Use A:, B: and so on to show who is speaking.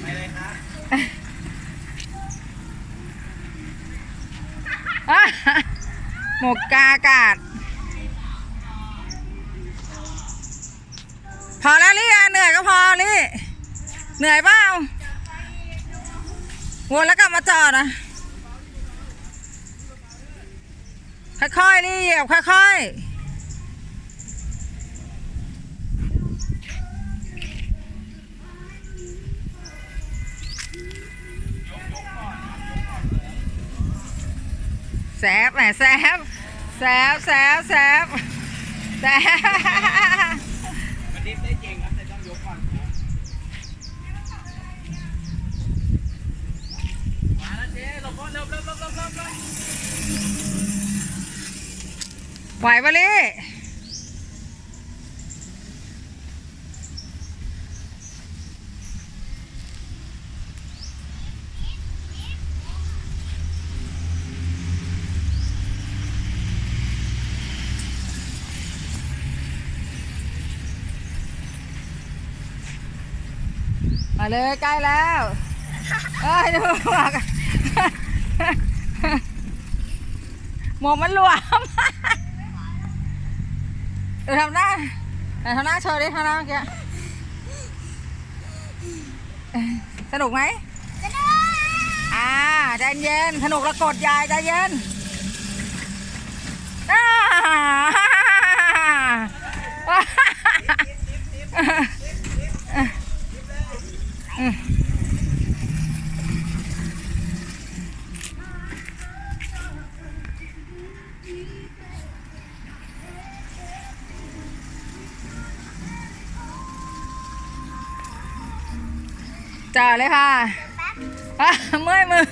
A: ไปเลยครับหมกกาอากาศ พอแล้วลี่เหนื่อยก็พอลี่ เหนื่อยเปล่าวนแล้วกลับมาจอดอะ ค่อยๆ นี่เหยียบค่อยๆ แซบแหมแซบแซบแซบแซบแซบ
B: มันดิฟได้จริงครับแต่ต้องยกก่อนมาแล้วเจ๊หลบก่อนเร็วเร็วเร็วเร็วเร็วเร็ว
A: ไหวปะลี่ มาเลยใกล้แล้วเอ้ยดูหมวกหมวกมันหลวมเดี๋ยวทำหน้าไหนทำหน้าโชว์ดิทำหน้าเมื่อกี้สนุกไหมสนุกอ่าใจเย็น สนุกแล้วกดยายใจเย็น จอดเลยค่ะอะเมื่อยมือ